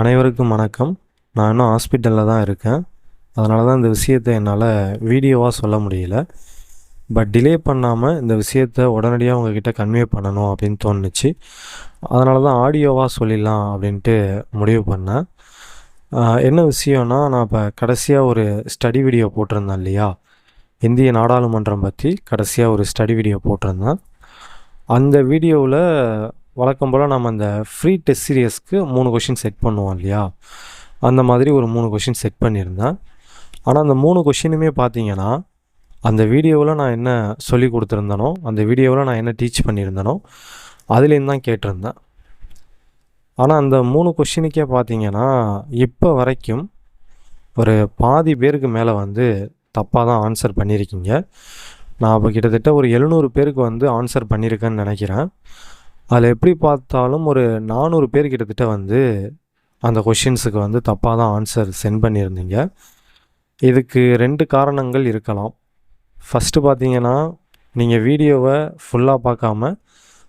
அனைவருக்கும் வணக்கம். நான் இன்னும் ஹாஸ்பிட்டலில் தான் இருக்கேன். அதனால தான் இந்த விஷயத்தை என்னால் வீடியோவாக சொல்ல முடியல. பட் டிலே பண்ணாமல் இந்த விஷயத்த உடனடியாக உங்ககிட்ட கன்வே பண்ணணும் அப்படின்னு தோணுச்சு. அதனால தான் ஆடியோவாக சொல்லிடலாம் அப்படின்ட்டு முடிவு பண்ணேன். என்ன விஷயம்னா நான் இப்போ கடைசியாக ஒரு ஸ்டடி வீடியோ போட்டிருந்தேன் இல்லையா? இந்திய நாடாளுமன்றம் பற்றி கடைசியாக ஒரு ஸ்டடி வீடியோ போட்டிருந்தேன். அந்த வீடியோவில் வழக்கம் போல் நம்ம அந்த ஃப்ரீ டெஸ்ட் சீரியஸ்க்கு மூணு கொஷின் செட் பண்ணுவோம் இல்லையா? அந்த மாதிரி ஒரு மூணு கொஷின் செட் பண்ணியிருந்தேன். ஆனால் அந்த மூணு கொஷினுமே பார்த்தீங்கன்னா அந்த வீடியோவில் நான் என்ன சொல்லி கொடுத்துருந்தனோ அந்த வீடியோவில் நான் என்ன டீச் பண்ணியிருந்தனோ அதுலேருந்து தான் கேட்டிருந்தேன். ஆனால் அந்த மூணு கொஷினுக்கே பார்த்தீங்கன்னா இப்போ வரைக்கும் ஒரு பாதி பேருக்கு மேலே வந்து தப்பாக தான் ஆன்சர் பண்ணியிருக்கீங்க. நான் இப்போ கிட்டத்தட்ட ஒரு எழுநூறு பேருக்கு வந்து ஆன்சர் பண்ணியிருக்கேன்னு நினைக்கிறேன். அதில் எப்படி பார்த்தாலும் ஒரு நானூறு பேர் கிட்டத்தட்ட வந்து அந்த கொஷின்ஸுக்கு வந்து தப்பாக தான் ஆன்சர் சென்ட் பண்ணியிருந்தீங்க. இதுக்கு ரெண்டு காரணங்கள் இருக்கலாம். ஃபஸ்ட்டு பார்த்தீங்கன்னா நீங்கள் வீடியோவை ஃபுல்லாக பார்க்காம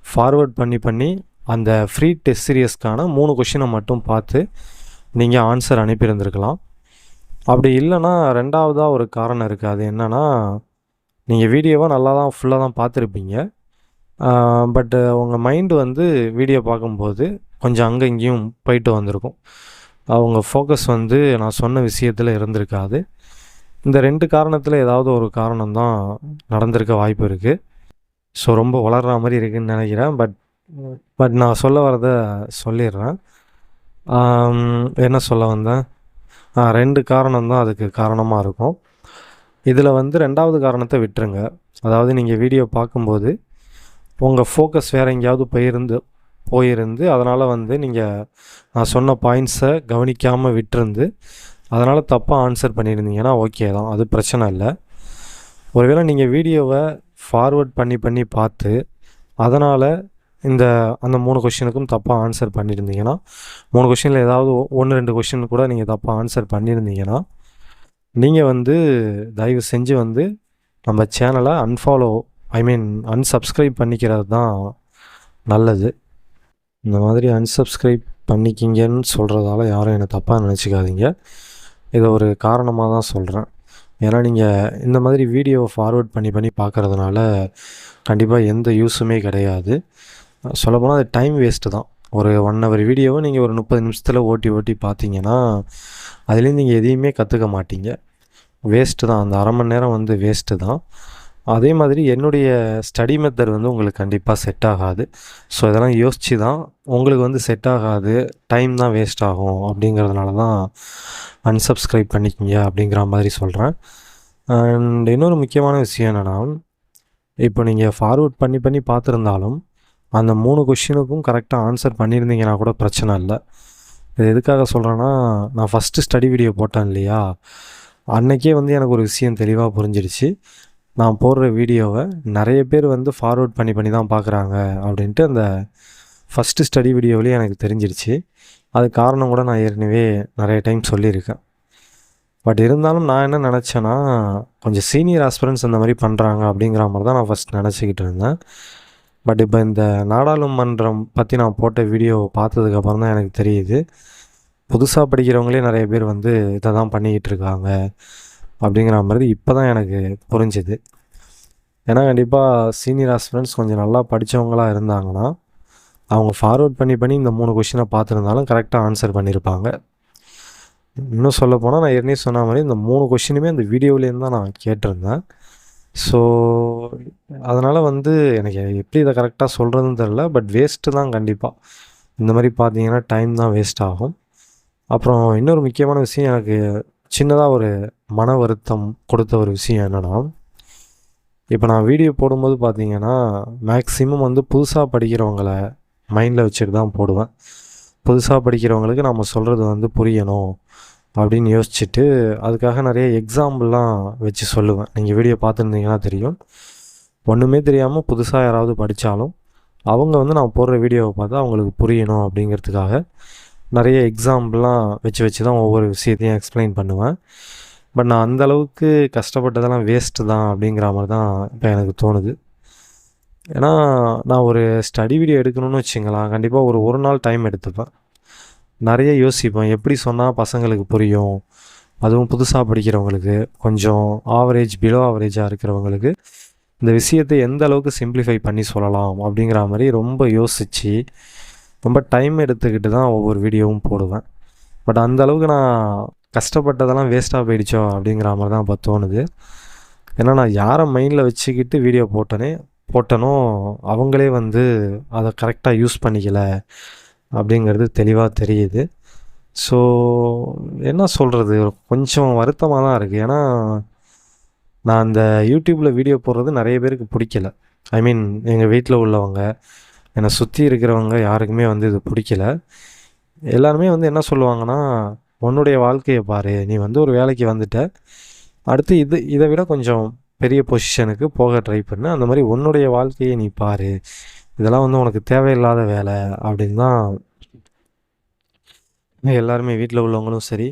ஃபார்வர்ட் பண்ணி பண்ணி அந்த ஃப்ரீ டெஸ்ட் சீரியஸ்க்கான மூணு கொஷினை மட்டும் பார்த்து நீங்கள் ஆன்சர் அனுப்பியிருந்திருக்கலாம். அப்படி இல்லைன்னா ரெண்டாவதாக ஒரு காரணம் இருக்குது அது என்னென்னா நீங்கள் வீடியோவை நல்லா தான் ஃபுல்லாக தான் பார்த்துருப்பீங்க. பட்டு உங்கள் மைண்டு வந்து வீடியோ பார்க்கும்போது கொஞ்சம் அங்கே இங்கேயும் போயிட்டு வந்திருக்கும். அவங்க ஃபோக்கஸ் வந்து நான் சொன்ன விஷயத்தில் இருந்திருக்காது. இந்த ரெண்டு காரணத்தில் ஏதாவது ஒரு காரணம் தான் நடந்திருக்க வாய்ப்பு இருக்குது ஸோ ரொம்ப வளர்கிற மாதிரி இருக்குதுன்னு நினைக்கிறேன். பட் பட் நான் சொல்ல வரத சொல்லிடுறேன். என்ன சொல்ல வந்தேன்? ஆ, ரெண்டு காரணம் தான் அதுக்கு காரணமாக இருக்கும். இதில் வந்து ரெண்டாவது காரணத்தை விட்டுருங்க. அதாவது நீங்கள் வீடியோ பார்க்கும்போது உங்கள் ஃபோக்கஸ் வேறு எங்கேயாவது போயிருந்து போயிருந்து அதனால் வந்து நீங்கள் நான் சொன்ன பாயிண்ட்ஸை கவனிக்காமல் விட்டுருந்து அதனால் தப்பாக ஆன்சர் பண்ணியிருந்தீங்கன்னா ஓகே தான். அது பிரச்சனை இல்லை. ஒருவேளை நீங்கள் வீடியோவை ஃபார்வர்ட் பண்ணி பண்ணி பார்த்து அதனால் இந்த அந்த மூணு கொஷினுக்கும் தப்பாக ஆன்சர் பண்ணியிருந்தீங்கன்னா மூணு கொஷினில் ஏதாவது ஒன்று ரெண்டு கொஷின் கூட நீங்கள் தப்பாக ஆன்சர் பண்ணியிருந்தீங்கன்னா நீங்கள் வந்து தயவு செஞ்சு வந்து நம்ம சேனலை அன்ஃபாலோ ஐ மீன் அன்சப்ஸ்கிரைப் பண்ணிக்கிறது தான் நல்லது. இந்த மாதிரி அன்சப்ஸ்கிரைப் பண்ணிக்கிங்கன்னு சொல்கிறதால யாரும் என்னை தப்பாக நினச்சிக்காதீங்க. இதை ஒரு காரணமாக தான் சொல்கிறேன் ஏன்னா நீங்கள் இந்த மாதிரி வீடியோவை ஃபார்வர்ட் பண்ணி பண்ணி பார்க்குறதுனால கண்டிப்பாக எந்த யூஸுமே கிடையாது. சொல்லப்போனால் அது டைம் வேஸ்ட்டு தான். ஒரு ஒன் ஹவர் வீடியோவை நீங்கள் ஒரு முப்பது நிமிஷத்தில் ஓட்டி ஓட்டி பார்த்தீங்கன்னா அதுலேருந்து நீங்கள் எதையுமே கற்றுக்க மாட்டீங்க. வேஸ்ட்டு தான். அந்த அரை மணி நேரம் வந்து வேஸ்ட்டு தான். அதே மாதிரி என்னுடைய ஸ்டடி மெத்தட் வந்து உங்களுக்கு கண்டிப்பாக செட் ஆகாது. ஸோ இதெல்லாம் யோசித்து தான் உங்களுக்கு வந்து செட் ஆகாது. டைம் தான் வேஸ்ட் ஆகும் அப்படிங்கிறதுனால தான் அன்சப்ஸ்கிரைப் பண்ணிக்கிங்க அப்படிங்கிற மாதிரி சொல்கிறேன் அண்ட் இன்னொரு முக்கியமான விஷயம் என்னென்னா இப்போ நீங்கள் ஃபார்வர்ட் பண்ணி பண்ணி பார்த்துருந்தாலும் அந்த மூணு கொஷினுக்கும் கரெக்டாக ஆன்சர் பண்ணியிருந்தீங்கன்னா கூட பிரச்சனை இல்லை. இது எதுக்காக சொல்கிறேன்னா நான் ஃபஸ்ட்டு ஸ்டடி வீடியோ போட்டேன் இல்லையா? அன்னைக்கே வந்து எனக்கு ஒரு விஷயம் தெளிவாக புரிஞ்சிடுச்சு. நான் போடுற வீடியோவை நிறைய பேர் வந்து ஃபார்வர்ட் பண்ணி பண்ணி தான் பார்க்குறாங்க அப்படின்ட்டு அந்த ஃபஸ்ட்டு ஸ்டடி வீடியோவிலேயே எனக்கு தெரிஞ்சிடுச்சு அது காரணம் கூட நான் ஏற்கனவே நிறைய டைம் சொல்லியிருக்கேன். பட் இருந்தாலும் நான் என்ன நினச்சேன்னா கொஞ்சம் சீனியர் ஆஸ்பிரன்ஸ் இந்த மாதிரி பண்ணுறாங்க அப்படிங்கிற மாதிரி தான் நான் ஃபஸ்ட் நினச்சிக்கிட்டு இருந்தேன். பட் இப்போ இந்த நாடாளுமன்றம் பற்றி நான் போட்ட வீடியோ பார்த்ததுக்கப்புறம் தான் எனக்கு தெரியுது. புதுசாக படிக்கிறவங்களே நிறைய பேர் வந்து இதை தான் பண்ணிக்கிட்டு இருக்காங்க. அப்படிங்கிற மாதிரி இப்போ தான் எனக்கு புரிஞ்சுது. ஏன்னா கண்டிப்பாக சீனியர் ஆஸ்பிரண்ட்ஸ் கொஞ்சம் நல்லா படித்தவங்களாக இருந்தாங்கன்னா அவங்க ஃபார்வர்ட் பண்ணி பண்ணி இந்த மூணு கொஷினை பார்த்துருந்தாலும் கரெக்டாக ஆன்சர் பண்ணியிருப்பாங்க இன்னும் சொல்ல போனால் நான் ஏற்கனவே சொன்ன மாதிரி இந்த மூணு கொஷினுமே அந்த வீடியோவிலேருந்து தான் நான் கேட்டிருந்தேன். ஸோ அதனால் வந்து எனக்கு எப்படி இதை கரெக்டாக சொல்கிறதுன்னு தெரில பட் வேஸ்ட்டு தான் கண்டிப்பாக இந்த மாதிரி பார்த்தீங்கன்னா டைம் தான் வேஸ்ட் ஆகும். அப்புறம் இன்னொரு முக்கியமான விஷயம் எனக்கு சின்னதாக ஒரு மன வருத்தம் கொடுத்த ஒரு விஷயம் என்னென்னா இப்போ நான் வீடியோ போடும்போது பார்த்தீங்கன்னா மேக்ஸிமம் வந்து புதுசாக படிக்கிறவங்கள மைண்டில் வச்சுட்டு தான் போடுவேன். புதுசாக படிக்கிறவங்களுக்கு நம்ம சொல்கிறது வந்து புரியணும் அப்படின்னு யோசிச்சுட்டு அதுக்காக நிறைய எக்ஸாம்பிள்லாம் வச்சு சொல்லுவேன். நீங்கள் வீடியோ பார்த்துருந்தீங்கன்னா தெரியும். ஒன்றுமே தெரியாமல் புதுசாக யாராவது படித்தாலும் அவங்க வந்து நான் போடுற வீடியோவை பார்த்தா அவங்களுக்கு புரியணும் அப்படிங்கிறதுக்காக நிறைய எக்ஸாம்பிள்லாம் வச்சு வச்சு தான் ஒவ்வொரு விஷயத்தையும் எக்ஸ்பிளைன் பண்ணுவேன். பட் நான் அந்த அளவுக்கு கஷ்டப்பட்டதெல்லாம் வேஸ்ட்டு தான் அப்படிங்கிற மாதிரி தான் இப்போ எனக்கு தோணுது. ஏன்னா நான் ஒரு ஸ்டடி வீடியோ எடுக்கணும்னு வச்சுங்களேன். கண்டிப்பாக ஒரு ஒரு நாள் டைம் எடுத்துப்பேன். நிறைய யோசிப்பேன். எப்படி சொன்னால் பசங்களுக்கு புரியும்? அதுவும் புதுசாக படிக்கிறவங்களுக்கு கொஞ்சம் ஆவரேஜ் பிலோ ஆவரேஜாக இருக்கிறவங்களுக்கு இந்த விஷயத்தை எந்த அளவுக்கு சிம்பிளிஃபை பண்ணி சொல்லலாம் அப்படிங்கிற மாதிரி ரொம்ப யோசித்து ரொம்ப டைம் எடுத்துக்கிட்டு தான் ஒவ்வொரு வீடியோவும் போடுவேன். பட் அந்த அளவுக்கு நான் கஷ்டப்பட்டதெல்லாம் வேஸ்ட்டாக போயிடுச்சோ அப்படிங்கிற மாதிரி தான் இப்போ தோணுது. ஏன்னா நான் யாரை மைண்டில் வச்சுக்கிட்டு வீடியோ போட்டனே போட்டனோ அவங்களே வந்து அதை கரெக்டாக யூஸ் பண்ணிக்கல அப்படிங்கிறது தெளிவாக தெரியுது. ஸோ என்ன சொல்கிறது கொஞ்சம் வருத்தமாக தான் இருக்குது ஏன்னா நான் அந்த யூடியூப்பில் வீடியோ போடுறது நிறைய பேருக்கு பிடிக்கல. ஐ மீன் எங்கள் வீட்டில் உள்ளவங்க என்னை சுற்றி இருக்கிறவங்க யாருக்குமே வந்து இது பிடிக்கல. எல்லாருமே வந்து என்ன சொல்லுவாங்கன்னா உன்னுடைய வாழ்க்கையை பாரு நீ வந்து ஒரு வேலைக்கு வந்துட்ட. அடுத்து இது இதை விட கொஞ்சம் பெரிய பொசிஷனுக்கு போக ட்ரை பண்ணு. அந்த மாதிரி உன்னுடைய வாழ்க்கையை நீ பாரு. இதெல்லாம் வந்து உனக்கு தேவையில்லாத வேலை அப்படின்னு தான் எல்லாருமே வீட்டில் உள்ளவங்களும் சரி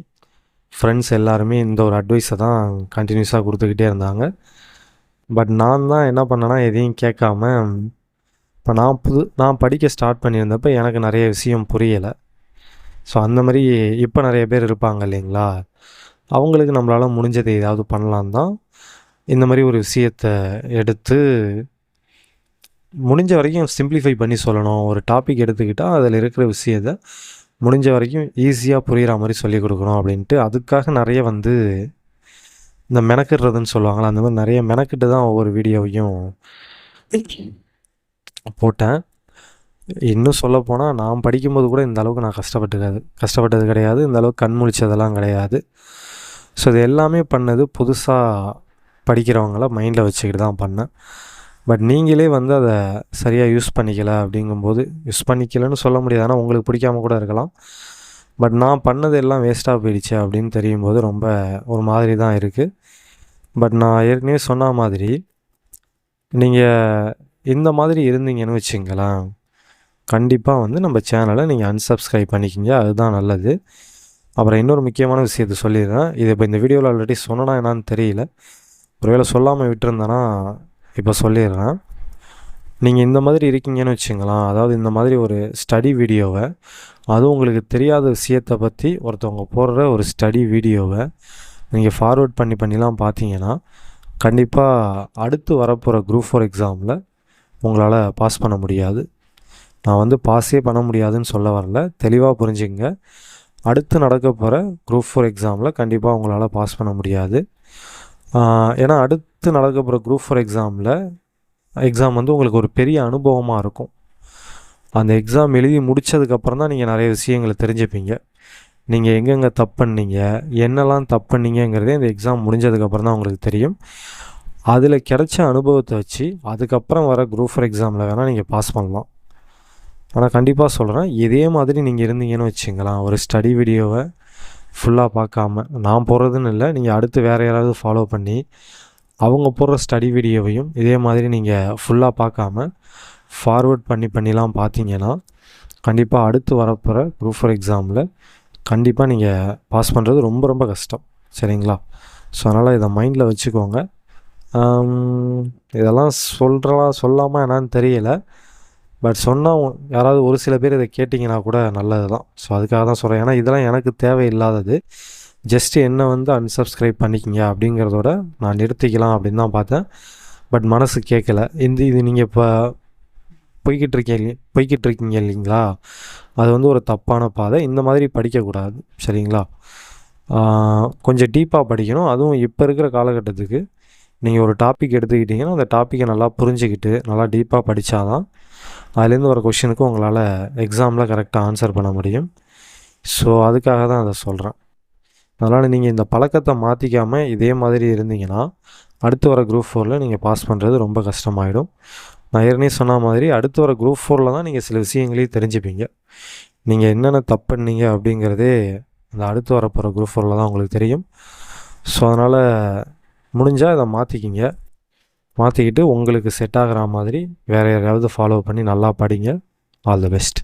ஃப்ரெண்ட்ஸ் எல்லாருமே இந்த ஒரு அட்வைஸை தான் கண்டினியூஸாக கொடுத்துக்கிட்டே இருந்தாங்க. பட் நான் தான் என்ன பண்ணேன்னா எதையும் கேட்காம இப்போ நான் புது நான் படிக்க ஸ்டார்ட் பண்ணியிருந்தப்போ எனக்கு நிறைய விஷயம் புரியலை. ஸோ அந்த மாதிரி இப்போ நிறைய பேர் இருப்பாங்க இல்லைங்களா? அவங்களுக்கு நம்மளால் முடிஞ்சதை ஏதாவது பண்ணலான் தான். இந்த மாதிரி ஒரு விஷயத்தை எடுத்து முடிஞ்ச வரைக்கும் சிம்பிளிஃபை பண்ணி சொல்லணும். ஒரு டாபிக் எடுத்துக்கிட்டால் அதில் இருக்கிற விஷயத்தை முடிஞ்ச வரைக்கும் ஈஸியாக புரிகிற மாதிரி சொல்லிக் கொடுக்கணும் அப்படின்ட்டு அதுக்காக நிறைய வந்து இந்த மெனக்கிடுறதுன்னு சொல்லுவாங்களா அந்த மாதிரி நிறைய மெனக்கிட்டு தான் ஒவ்வொரு வீடியோவையும் போட்டேன். இன்னும் சொல்லப்போனால் நான் படிக்கும்போது கூட இந்த அளவுக்கு நான் கஷ்டப்பட்டுக்காது. கஷ்டப்பட்டது கிடையாது. இந்த அளவுக்கு கண் முழிச்சதெல்லாம் கிடையாது. ஸோ இது எல்லாமே பண்ணது புதுசாக படிக்கிறவங்கள மைண்டில் வச்சுக்கிட்டு தான் பண்ணேன். பட் நீங்களே வந்து அதை சரியாக யூஸ் பண்ணிக்கல அப்படிங்கும்போது யூஸ் பண்ணிக்கலன்னு சொல்ல முடியாது. ஆனால் உங்களுக்கு பிடிக்காம கூட இருக்கலாம். பட் நான் பண்ணது எல்லாம் வேஸ்ட்டாக போயிடுச்சு அப்படின்னு தெரியும் போது ரொம்ப ஒரு மாதிரி தான் இருக்குது பட் நான் ஏற்கனவே சொன்ன மாதிரி நீங்கள் இந்த மாதிரி இருந்தீங்கன்னு வச்சுங்களேன் கண்டிப்பாக வந்து நம்ம சேனலை நீங்கள் அன்சப்ஸ்கிரைப் பண்ணிக்கிங்க அதுதான் நல்லது. அப்புறம் இன்னொரு முக்கியமான விஷயத்த சொல்லிடுறேன். இது இப்போ இந்த வீடியோவில் ஆல்ரெடி சொன்னா என்னான்னு தெரியல. ஒருவேளை சொல்லாமல் விட்டுருந்தேன்னா இப்போ சொல்லிடுறேன். நீங்கள் இந்த மாதிரி இருக்கீங்கன்னு வச்சுங்களேன் அதாவது இந்த மாதிரி ஒரு ஸ்டடி வீடியோவை அதுவும் உங்களுக்கு தெரியாத விஷயத்தை பற்றி ஒருத்தவங்க போடுற ஒரு ஸ்டடி வீடியோவை நீங்கள் ஃபார்வேர்ட் பண்ணி பண்ணிலாம் பார்த்தீங்கன்னா கண்டிப்பாக அடுத்து வரப்போகிற குரூப் ஃபோர் எக்ஸாமில் உங்களால் பாஸ் பண்ண முடியாது. நான் வந்து பாஸே பண்ண முடியாதுன்னு சொல்ல வரல. தெளிவாக புரிஞ்சுங்க அடுத்து நடக்க போகிற குரூப் ஃபோர் எக்ஸாமில் கண்டிப்பாக உங்களால் பாஸ் பண்ண முடியாது. ஏன்னா அடுத்து நடக்க போகிற குரூப் ஃபோர் எக்ஸாமில் எக்ஸாம் வந்து உங்களுக்கு ஒரு பெரிய அனுபவமாக இருக்கும். அந்த எக்ஸாம் எழுதி முடித்ததுக்கப்புறம் தான் நீங்கள் நிறைய விஷயங்களை தெரிஞ்சுப்பீங்க. நீங்கள் எங்கெங்கே தப்பு பண்ணீங்க என்னெல்லாம் தப்பு பண்ணீங்கங்கிறதே இந்த எக்ஸாம் முடிஞ்சதுக்கப்புறம் தான் உங்களுக்கு தெரியும். அதில் கிடைச்ச அனுபவத்தை வச்சு அதுக்கப்புறம் வர குரூப் ஃபோர் எக்ஸாமில் வேணால் நீங்கள் பாஸ் பண்ணலாம். ஆனால் கண்டிப்பாக சொல்கிறேன் இதே மாதிரி நீங்கள் இருந்தீங்கன்னு வச்சுங்களேன் ஒரு ஸ்டடி வீடியோவை ஃபுல்லாக பார்க்காம நான் போகிறதுன்னு இல்லை நீங்கள் அடுத்து வேறு யாராவது ஃபாலோ பண்ணி அவங்க போடுற ஸ்டடி வீடியோவையும் இதே மாதிரி நீங்கள் ஃபுல்லாக பார்க்காம ஃபார்வேர்ட் பண்ணி பண்ணிலாம் பார்த்தீங்கன்னா கண்டிப்பாக அடுத்து வரப்போகிற குரூப் ஃபோர் எக்ஸாமில் கண்டிப்பாக நீங்கள் பாஸ் பண்ணுறது ரொம்ப ரொம்ப கஷ்டம். சரிங்களா? ஸோ அதனால் இதை மைண்டில் வச்சுக்கோங்க. இதெல்லாம் சொல்கிறலாம் சொல்லாமல் என்னான்னு தெரியலை. பட் சொன்னால் யாராவது ஒரு சில பேர் இதை கேட்டிங்கன்னா கூட நல்லது தான் ஸோ அதுக்காக தான் சொல்கிறேன் ஏன்னா இதெல்லாம் எனக்கு தேவையில்லாதது. ஜஸ்ட்டு என்ன வந்து அன்சப்ஸ்கிரைப் பண்ணிக்கிங்க அப்படிங்கிறதோட நான் நிறுத்திக்கலாம் அப்படின்னு தான் பார்த்தேன். பட் மனசு கேட்கல. இந்த இது நீங்கள் இப்போ போய்கிட்டு இருக்கீங்க போய்கிட்டு இருக்கீங்க இல்லைங்களா? அது வந்து ஒரு தப்பான பாதை. இந்த மாதிரி படிக்கக்கூடாது. சரிங்களா? கொஞ்சம் டீப்பாக படிக்கணும். அதுவும் இப்போ இருக்கிற காலகட்டத்துக்கு நீங்கள் ஒரு டாபிக் எடுத்துக்கிட்டிங்கன்னா அந்த டாப்பிக்கை நல்லா புரிஞ்சுக்கிட்டு நல்லா டீப்பாக படித்தாதான் அதுலேருந்து வர கொஷினுக்கு உங்களால் எக்ஸாமில் கரெக்டாக ஆன்சர் பண்ண முடியும். ஸோ அதுக்காக தான் அதை சொல்கிறேன் அதனால் நீங்கள் இந்த பழக்கத்தை மாற்றிக்காமல் இதே மாதிரி இருந்தீங்கன்னா அடுத்து வர குரூப் ஃபோரில் நீங்கள் பாஸ் பண்ணுறது ரொம்ப கஷ்டமாயிடும். நான் ஏற்கனவே சொன்ன மாதிரி அடுத்து வர குரூப் ஃபோரில் தான் நீங்கள் சில விஷயங்களையும் தெரிஞ்சுப்பீங்க. நீங்கள் என்னென்ன தப்பு பண்ணீங்க அப்படிங்கிறதே அந்த அடுத்து வரப்போகிற குரூப் ஃபோரில் தான் உங்களுக்கு தெரியும். ஸோ அதனால் முடிஞ்சால் இதை மாற்றிக்கிங்க மாற்றிக்கிட்டு உங்களுக்கு செட் ஆகிற மாதிரி வேறு யாராவது ஃபாலோ பண்ணி நல்லா படிங்க. All the best